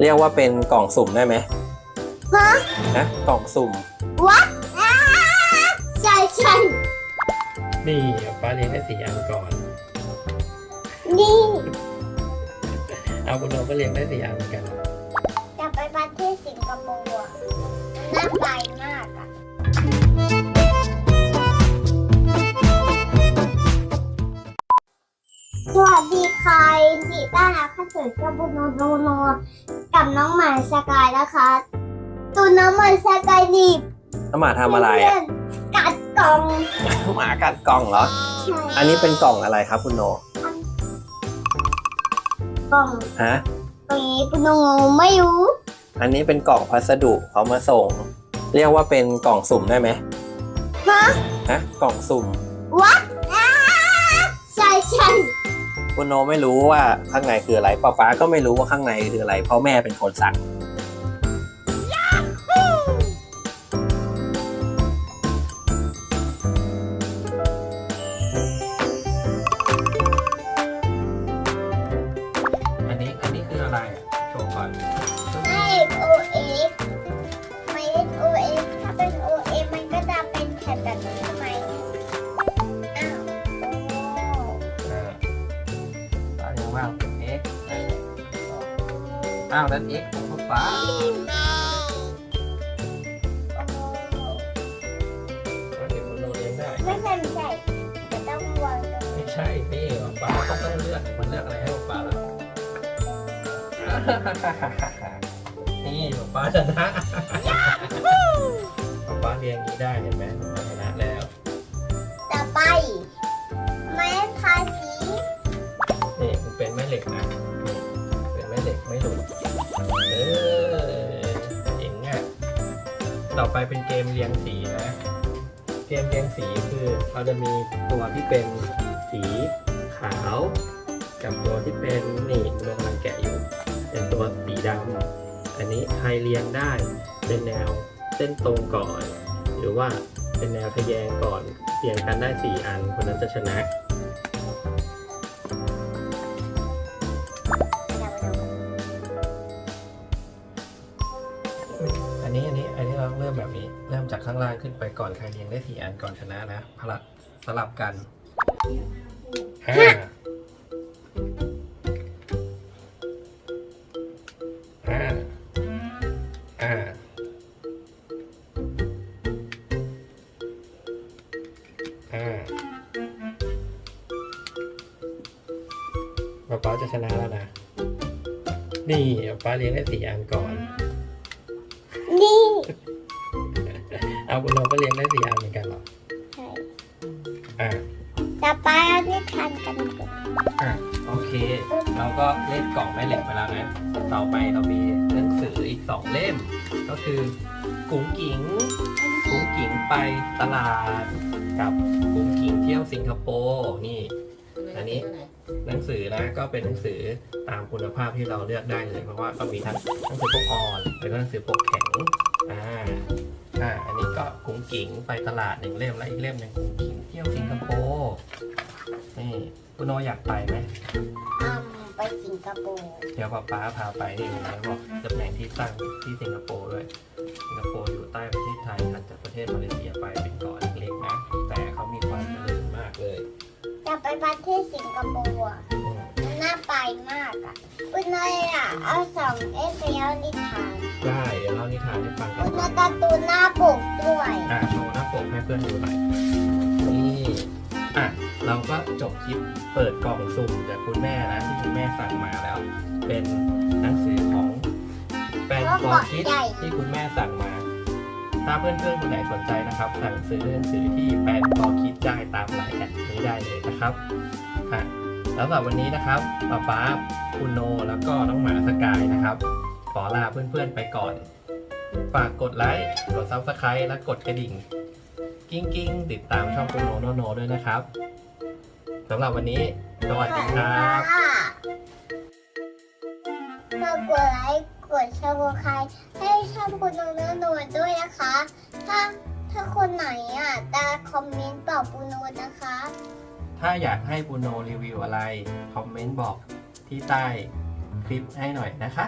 เรียกว่าเป็นกล่องสุ่มได้ไหมฮะนะกล่องสุ่มวัดอ่าใช่ใช่นี่ป้าเลี้ยงได้สี่อันก่อน นี่เอาคุณโนก็เลี้ยงได้สี่อันเหมือนกัน จะไปประเทศสิงคโปร์อะน่าไป ดีค่ะจิต้ารักข้าสือกับบุโนโนโนกับน้องหมาสกายนะคะตัวน้องหมาสกายนี่น้องหมาทำอะไรเพื่อะนๆกัดกล่องหมากัดกล่องเหรอใช่อันนี้เป็นกล่องอะไรครับคุณโนกล่องฮะ ตรงนี้คุณโนไม่รู้อันนี้เป็นกล่องพัสดุเขามาส่ง เรียกว่าเป็นกล่องสุ่มได้ไหมฮะฮะกล่องสุ่ม วัดอ่าใช่ใช่ คุณโนไม่รู้ว่าข้างในคืออะไรป้าป้าก็ไม่รู้ว่าข้างในคืออะไรเพราะแม่เป็นคนสั่ง ป้าเลี้ยงว่าเป็น x อ้าวนั้น x ของป้าป๊าก็เดี๋ยวคุณโนเลี้ยงได้ ไม่ใช่ไม่ใช่จะต้องวางตรงนี้ไม่ใช่นี่ป้าก็ต้องเลือกมันเลือกอะไรให้ป้าล่ะนี่ป้าชนะป้าเลี้ยงนี้ได้เห็นไหมป้าชนะแล้ว ต่อไป ไม่เหล็กนะเป็นแม่เหล็กไม่หลุดเออเจ๋งอะต่อไปเป็นเกมเรียงสีนะ เกมเรียงสีคือเราจะมีตัวที่เป็นสีขาว กับตัวที่เป็นนี่เรากำลังแกะอยู่ เป็นตัวสีดำอันนี้ใครเรียงได้เป็นแนวเส้นตรงก่อน หรือว่าเป็นแนวทะแยงก่อนเรียงกันได้สี่อันคนนั้นจะชนะ เราเริ่มแบบนี้ เริ่มจากข้างล่างขึ้นไปก่อนใครเรียงได้สี่อันก่อนชนะนะพลัดสลับกันห้าห้าอ่าอ่าป๊าป๊าจะชนะแล้วนะ นี่ป๊าเลี้ยงได้สี่อันก่อน นี่ เอาคุณน้องก็เลี้ยงได้สี่อันเหมือนกันเหรอ ใช่อ่าต่อไปอันนี้ทานกันก่อนอะโอเค เราก็เล่นกล่องแม่เหล็กไปแล้วนะ ต่อไปเรามีหนังสืออีกสองเล่ม ก็คือกุ้งกิ๋งกุ้งกิ๋งไปตลาด กับกุ้งกิ๋งเที่ยวสิงคโปร์นี่ อันนี้ หนังสือนะก็เป็นหนังสือตามคุณภาพที่เราเลือกได้เลย เพราะว่าก็มีทั้งหนังสือปกอ่อนแล้วก็หนังสือปกแข็ง อ่าอ่าอันนี้ก็กุ้งกิ๋งไปตลาดหนึ่งเล่มและอีกเล่มหนึ่งกุ้งกิ๋งเที่ยวสิงคโปร์นี่คุณโนอยากไปไหมอืมไปสิงคโปร์เดี๋ยวป๊าป๊าพาไปนี่เลยนะบอกตำแหน่งที่ตั้งที่สิงคโปร์ด้วยสิงคโปร์อยู่ใต้ประเทศไทยถัดจากประเทศมาเลเซียไปเป็นเกาะเล็กๆนะแต่เขามีความเจริญมากเลยจะไปประเทศสิงคโปร์อะอืมมั นน่าไปมากอะคุณนายอะเอาสองเอฟแล้วนิทานได้เดี๋ยวเล่านิทานให้ฟังกัคุนณนายการ์ตูนหน้าปกด้วยอะโชว์หน้าปกให้เพื่อนดูหน่อยนี่อะเราก็จบคลิปเปิดกล่องสุ่มจากคุณแม่นะที่คุณแม่สั่งมาแล้ว เป็นหนังสือของแปนฟอร์คิดที่คุณแม่สั่งมา ถ้าเพื่อนๆคนไหนสนใจนะครับ สั่งซื้อหนังสือที่แปนฟอร์คิดได้ตามไลน์แอดนี้ได้เลยนะครับอะแล้ว สำหรับวันนี้นะครับป๊าป๊าคุณโนแล้วก็น้องหมาสกายนะครับ ขอลาเพื่อนๆไปก่อน ฝากกดไลค์ กด Subscribe และกดกระดิ่ง กิ้งกิ้งติดตามช่องคุณโนโนโนด้วยนะครับสำหรับวันนี้ สวัสดีครับก็กกดไลค์ กดแชร์ใครให้ช่องคุณนนท์นนด้วยนะคะ ถ้าถ้าคนไหนอะจะคอมเมนต์บอกปูโนนะคะ ถ้าอยากให้ปูโนรีวิวอะไร คอมเมนต์บอกที่ใต้คลิปให้หน่อยนะคะ